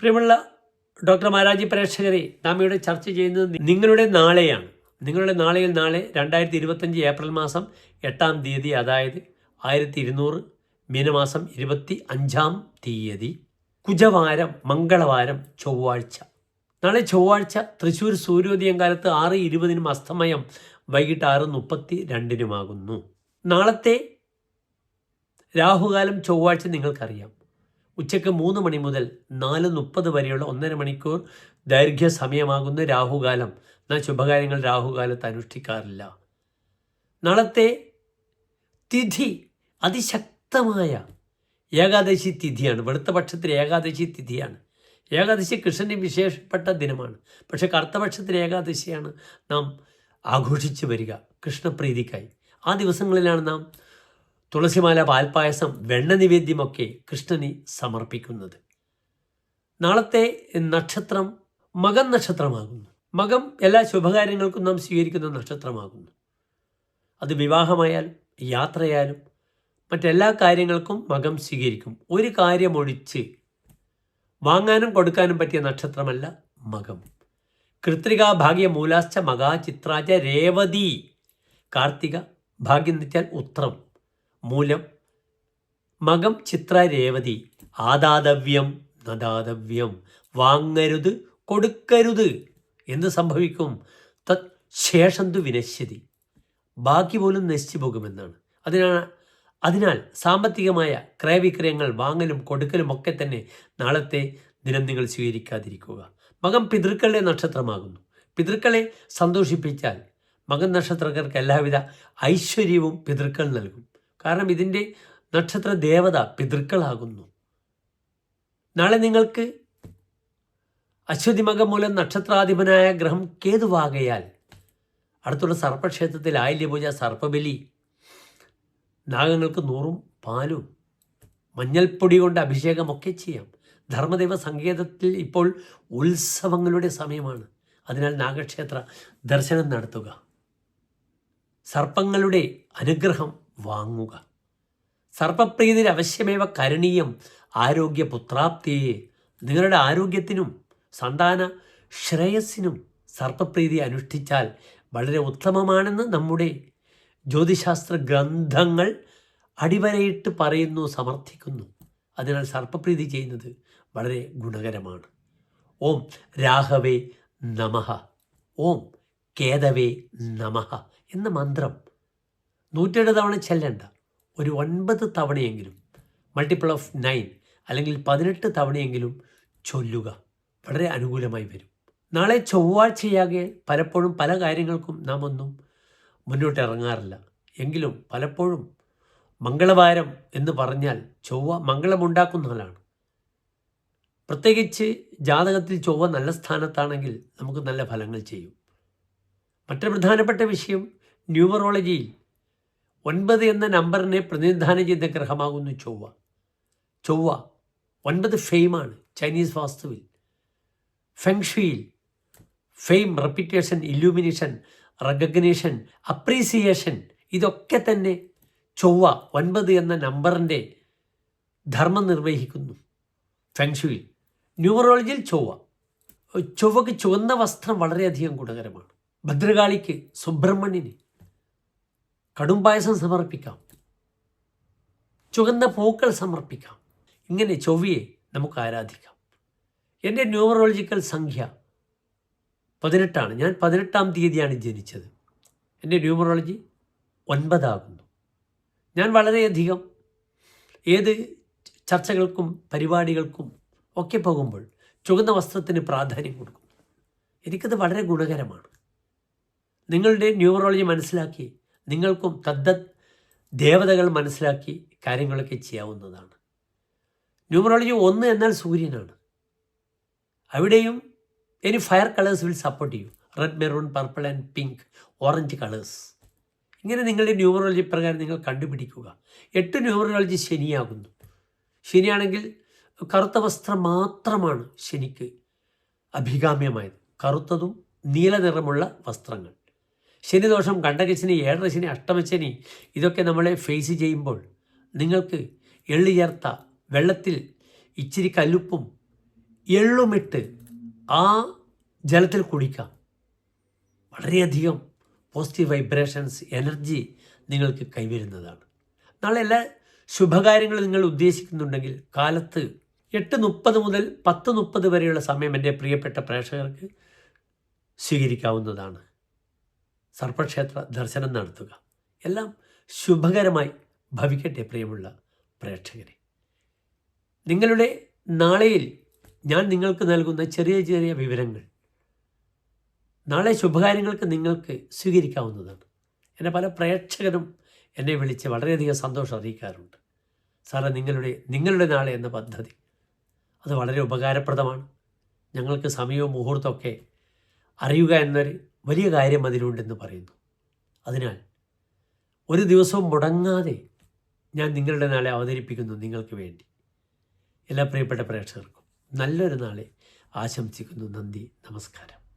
പ്രിയമുള്ള ഡോക്ടർ മാരാജി പ്രേക്ഷകരെ നാം ഇവിടെ ചർച്ച ചെയ്യുന്നത് നിങ്ങളുടെ നാളെയാണ്. നിങ്ങളുടെ നാളെയിൽ നാളെ രണ്ടായിരത്തി ഇരുപത്തഞ്ച് ഏപ്രിൽ മാസം എട്ടാം തീയതി അതായത് ആയിരത്തി ഇരുന്നൂറ് മീനമാസം ഇരുപത്തി അഞ്ചാം തീയതി കുജവാരം മംഗളവാരം ചൊവ്വാഴ്ച. നാളെ ചൊവ്വാഴ്ച തൃശ്ശൂർ സൂര്യോദയം കാലത്ത് ആറ് ഇരുപതിനും അസ്തമയം വൈകിട്ട് ആറ് മുപ്പത്തി രണ്ടിനുമാകുന്നു നാളത്തെ രാഹുകാലം ചൊവ്വാഴ്ച നിങ്ങൾക്കറിയാം. ഉച്ചയ്ക്ക് മൂന്ന് മണി മുതൽ നാല് മുപ്പത് വരെയുള്ള ഒന്നര മണിക്കൂർ ദൈർഘ്യ സമയമാകുന്ന രാഹുകാലം. എന്നാൽ ശുഭകാര്യങ്ങൾ രാഹുകാലത്ത് അനുഷ്ഠിക്കാറില്ല. നാളത്തെ തിഥി അതിശക്തമായ ഏകാദശി തിഥിയാണ്. വെളുത്ത പക്ഷത്തിൽ ഏകാദശി തിഥിയാണ്. ഏകാദശി കൃഷ്ണന് വിശേഷപ്പെട്ട ദിനമാണ്. പക്ഷേ കറുത്തപക്ഷത്തിലെ ഏകാദശിയാണ് നാം ആഘോഷിച്ചു വരിക. കൃഷ്ണപ്രീതിക്കായി. ആ ദിവസങ്ങളിലാണ് നാം തുളസിമാല പാൽപ്പായസം വെണ്ണ നിവേദ്യമൊക്കെ കൃഷ്ണന് സമർപ്പിക്കുന്നത്. നാളത്തെ നക്ഷത്രം മകം നക്ഷത്രമാകുന്നു. മകം എല്ലാ ശുഭകാര്യങ്ങൾക്കും നാം സ്വീകരിക്കുന്ന നക്ഷത്രമാകുന്നു. അത് വിവാഹമായാലും യാത്രയായാലും മറ്റെല്ലാ കാര്യങ്ങൾക്കും മകം സ്വീകരിക്കും. ഒരു കാര്യമൊഴിച്ച് വാങ്ങാനും കൊടുക്കാനും പറ്റിയ നക്ഷത്രമല്ല മകം. കൃത്രിക ഭാഗ്യ മൂലാശ്ച മകാ ചിത്രാച രേവതി. കാർത്തിക ഭാഗ്യം എന്ന് ഉത്രം. മൂലം മകം ചിത്ര രേവതി. ആദാതവ്യം നദാതവ്യം. വാങ്ങരുത് കൊടുക്കരുത് എന്ത് സംഭവിക്കും. തത് ശേഷന്തു വിനശ്യതി. ബാക്കി പോലും നശിച്ചു പോകുമെന്നാണ്. അതിനാൽ അതിനാൽ സാമ്പത്തികമായ ക്രയവിക്രയങ്ങൾ വാങ്ങലും കൊടുക്കലും ഒക്കെ തന്നെ നാളത്തെ ദിനം നിങ്ങൾ സ്വീകരിക്കാതിരിക്കുക. മകം പിതൃക്കളുടെ നക്ഷത്രമാകുന്നു. പിതൃക്കളെ സന്തോഷിപ്പിച്ചാൽ മകൻ നക്ഷത്രക്കാർക്ക് എല്ലാവിധ ഐശ്വര്യവും പിതൃക്കൾ നൽകും. കാരണം ഇതിന്റെ നക്ഷത്ര ദേവത പിതൃക്കളാകുന്നു. നാളെ നിങ്ങൾക്ക് അശ്വതിമകം മൂലം നക്ഷത്രാധിപനായ ഗ്രഹം കേതുവാകയാൽ അടുത്തുള്ള സർപ്പക്ഷേത്രത്തിൽ ആയില്യപൂജ സർപ്പബലി നാഗങ്ങൾക്ക് നൂറും പാലും മഞ്ഞൾപ്പൊടി കൊണ്ട് അഭിഷേകമൊക്കെ ചെയ്യാം. ധർമ്മദൈവ സങ്കേതത്തിൽ ഇപ്പോൾ ഉത്സവങ്ങളുടെ സമയമാണ്. അതിനാൽ നാഗക്ഷേത്ര ദർശനം നടത്തുക. സർപ്പങ്ങളുടെ അനുഗ്രഹം വാങ്ങുക. സർപ്പപ്രീതിയിൽ അവശ്യമേവ കരണീയം ആരോഗ്യ പുത്രാപ്തിയെ നിങ്ങളുടെ ആരോഗ്യത്തിനും സന്താന ശ്രേയസ്സിനും സർപ്പപ്രീതി അനുഷ്ഠിച്ചാൽ വളരെ ഉത്തമമാണെന്ന് നമ്മുടെ ജ്യോതിശാസ്ത്ര ഗ്രന്ഥങ്ങൾ അടിവരയിട്ട് പറയുന്നു സമർത്ഥിക്കുന്നു. അതിനാൽ സർപ്പപ്രീതി ചെയ്യുന്നത് വളരെ ഗുണകരമാണ്. ഓം രാഘവേ നമഃ. ഓം കേതവേ നമഃ എന്ന മന്ത്രം നൂറ്റേഴ് തവണ ചെല്ലണ്ട. ഒരു ഒൻപത് തവണയെങ്കിലും മൾട്ടിപ്പിൾ ഓഫ് നയൻ അല്ലെങ്കിൽ പതിനെട്ട് തവണയെങ്കിലും ചൊല്ലുക. വളരെ അനുകൂലമായി വരും. നാളെ ചൊവ്വാഴ്ചയാകെ പലപ്പോഴും പല കാര്യങ്ങൾക്കും നാം ഒന്നും മുന്നോട്ട് ഇറങ്ങാറില്ല. എങ്കിലും പലപ്പോഴും മംഗളവാരം എന്ന് പറഞ്ഞാൽ ചൊവ്വ മംഗളമുണ്ടാക്കുന്ന ആളാണ് പ്രത്യേകിച്ച് ജാതകത്തിൽ ചൊവ്വ നല്ല സ്ഥാനത്താണെങ്കിൽ നമുക്ക് നല്ല ഫലങ്ങൾ ചെയ്യും. മറ്റൊരു പ്രധാനപ്പെട്ട വിഷയം ന്യൂമറോളജിയിൽ ഒൻപത് എന്ന നമ്പറിനെ പ്രതിനിധാനം ചെയ്ത ഗ്രഹമാകുന്നു ചൊവ്വ. ചൊവ്വ ഒൻപത് ഫെയിമാണ് ചൈനീസ് വാസ്തുവിൽ. ഫെങ്ഷുയിൽ fame reputation illumination recognition appreciation ഇതൊക്കെ തന്നെ ചൊവ്വ ഒൻപത് എന്ന നമ്പറിന്റെ ധർമ്മം നിർവഹിക്കുന്നു ഫെങ്ഷുയിൽ ന്യൂമറോളജിയിൽ ചൊവ്വ. ചൊവ്വയ്ക്ക് ചുവന്ന വസ്ത്രം വളരെയധികം ഗുണകരമാണ്. ഭദ്രകാളിക്ക് സുബ്രഹ്മണ്യന് കടുംപായസം സമർപ്പിക്കാം. ചുവന്ന പൂക്കൾ സമർപ്പിക്കാം. ഇങ്ങനെ ചൊവ്വയെ നമുക്ക് ആരാധിക്കാം. എന്റെ ന്യൂമറോളജിക്കൽ സംഖ്യ പതിനെട്ടാണ്. ഞാൻ പതിനെട്ടാം തീയതിയാണ് ജനിച്ചത്. എന്റെ ന്യൂമറോളജി ഒൻപതാകുന്നു. ഞാൻ വളരെയധികം ഏത് ചർച്ചകൾക്കും പരിപാടികൾക്കും ഒക്കെ പോകുമ്പോൾ ചുവന്ന വസ്ത്രത്തിന് പ്രാധാന്യം കൊടുക്കും എനിക്കത് വളരെ ഗുണകരമാണ്. നിങ്ങളുടെ ന്യൂമറോളജി മനസ്സിലാക്കി നിങ്ങൾക്കും തദ്ദ ദേവതകൾ മനസ്സിലാക്കി കാര്യങ്ങളൊക്കെ ചെയ്യാവുന്നതാണ്. ന്യൂമറോളജി ഒന്ന് എന്നാൽ സൂര്യനാണ്. അവിടെയും any fire colours will support ചെയ്യും red maroon purple and pink orange colours. ഇങ്ങനെ നിങ്ങളുടെ ന്യൂമറോളജി പ്രകാരം നിങ്ങൾ കണ്ടുപിടിക്കുക. എട്ട് ന്യൂമറോളജി ശനിയാകുന്നു. ശനിയാണെങ്കിൽ കറുത്ത വസ്ത്രം മാത്രമാണ് ശനിക്ക് അഭികാമ്യമായത്. കറുത്തതും നീല നിറമുള്ള വസ്ത്രങ്ങൾ. ശനിദോഷം കണ്ടകശനി ഏഴരശനി അഷ്ടമശനി ഇതൊക്കെ നമ്മളെ ഫേസ് ചെയ്യുമ്പോൾ നിങ്ങൾക്ക് എള്ളി ചേർത്ത വെള്ളത്തിൽ ഇച്ചിരി കല്ലുപ്പും എള്ളുമിട്ട് ആ ജലത്തിൽ കുടിക്കാം വളരെയധികം പോസിറ്റീവ് വൈബ്രേഷൻസ് എനർജി നിങ്ങൾക്ക് കൈവരുന്നതാണ്. നാളെ എല്ലാ ശുഭകാര്യങ്ങൾ നിങ്ങൾ ഉദ്ദേശിക്കുന്നുണ്ടെങ്കിൽ കാലത്ത് എട്ട് മുപ്പത് മുതൽ പത്ത് മുപ്പത് വരെയുള്ള സമയം എന്റെ പ്രിയപ്പെട്ട പ്രേക്ഷകർക്ക് സ്വീകരിക്കാവുന്നതാണ്. സർപ്പക്ഷേത്ര ദർശനം നടത്തുക. എല്ലാം ശുഭകരമായി ഭവിക്കട്ടെ പ്രിയമുള്ള പ്രേക്ഷകരെ. നിങ്ങളുടെ നാളെയിൽ ഞാൻ നിങ്ങൾക്ക് നൽകുന്ന ചെറിയ ചെറിയ വിവരങ്ങൾ. നാളെ ശുഭകാര്യങ്ങൾക്ക് നിങ്ങൾക്ക് സ്വീകരിക്കാവുന്നതാണ്. എന്നെ പല പ്രേക്ഷകരും എന്നെ വിളിച്ച് വളരെയധികം സന്തോഷം അറിയിക്കാറുണ്ട്. സാറേ നിങ്ങളുടെ നിങ്ങളുടെ നാളെ എന്ന പദ്ധതി അത് വളരെ ഉപകാരപ്രദമാണ്. ഞങ്ങൾക്ക് സമയവും മുഹൂർത്തമൊക്കെ അറിയുക എന്നൊരു വലിയ കാര്യം അതിലുണ്ടെന്ന് പറയുന്നു. അതിനാൽ ഒരു ദിവസവും മുടങ്ങാതെ ഞാൻ നിങ്ങളുടെ നാളെ അവതരിപ്പിക്കുന്നു നിങ്ങൾക്ക് വേണ്ടി. എല്ലാ പ്രിയപ്പെട്ട പ്രേക്ഷകർക്കും നല്ലൊരു നാളെ ആശംസിക്കുന്നു. നന്ദി. നമസ്കാരം.